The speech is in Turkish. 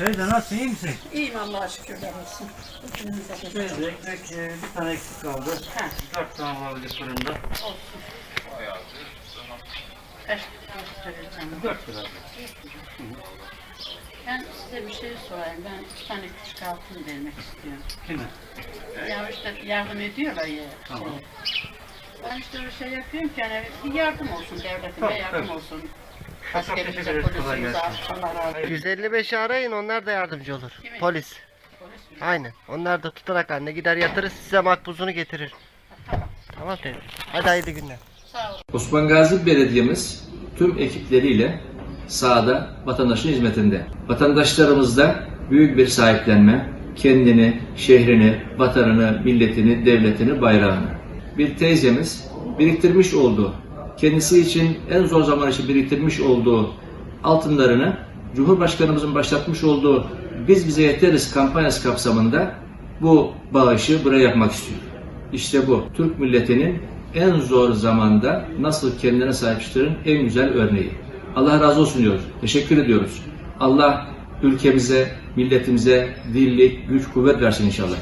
Teyze nasılsın iyi misin? İyiyim Allah'a şükürler olsun. Teyze ekmek e, bir tane eksik kaldı. Ha. Dört tane olabilir fırında. olsun. Kaç kaç vereceğim? Dört lira. Ben size bir şey sorayım. Ben bir tane küçük altın vermek istiyorum. Kime? Ya işte yardım ediyorlar ya. Tamam. Şey. Ben işte bir şey yapıyorum ki hani bir yardım olsun devletime Tabii, yardım tabii. olsun. Askerimize, polisimize. 155'i arayın onlar da yardımcı olur. Kimi? Polis. Polis mi? Aynen. Onlar da tutarak anne gider yatırır size makbuzunu getirir. Tamam. Tamam teyze. Hadi hayırlı günler. Sağ ol. Osman Gazi Belediye'miz tüm ekipleriyle sahada vatandaşın hizmetinde. Vatandaşlarımızda büyük bir sahiplenme, kendini, şehrini, vatanını, milletini, devletini, bayrağını. Bir teyzemiz biriktirmiş olduğu, kendisi için en zor zaman için biriktirmiş olduğu altınlarını Cumhurbaşkanımızın başlatmış olduğu Biz Bize Yeteriz kampanyası kapsamında bu bağışı buraya yapmak istiyor. İşte bu Türk milletinin en zor zamanda nasıl kendine sahip çıktığının en güzel örneği. Allah razı olsun diyoruz. Teşekkür ediyoruz. Allah ülkemize, milletimize dirlik, güç, kuvvet versin inşallah.